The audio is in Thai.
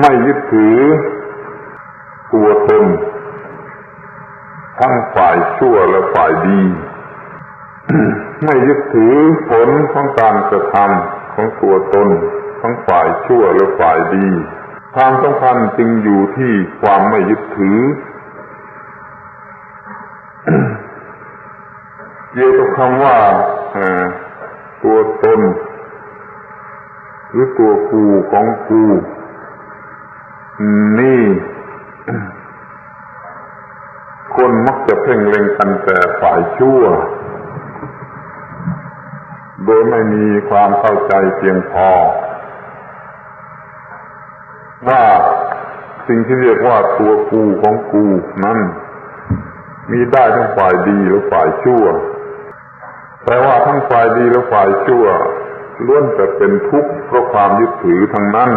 ไม่ยึดถือตัวตนทั้งฝ่ายชั่วและฝ่ายดี ไม่ยึดถือผลของการกระทำของตัวตน ทั้งฝ่ายชั่วและฝ่ายดี ความสำคัญจึงอยู่ที่ความไม่ยึดถือเกี่ยวกับคำว่าตัวตน หรือตัวกูของกู นี่ คนมักจะเพ่งเล็งกันแต่ฝ่ายชั่ว โดยไม่มีความเข้าใจเพียงพอ ว่าสิ่งที่เรียกว่าตัวกูของกูนั้น มีได้ทั้งฝ่ายดีและฝ่ายชั่ว แต่ว่าทั้งฝ่ายดีและฝ่ายชั่วล้วนแต่เป็นทุกข์เพราะความยึดถือทั้งนั้น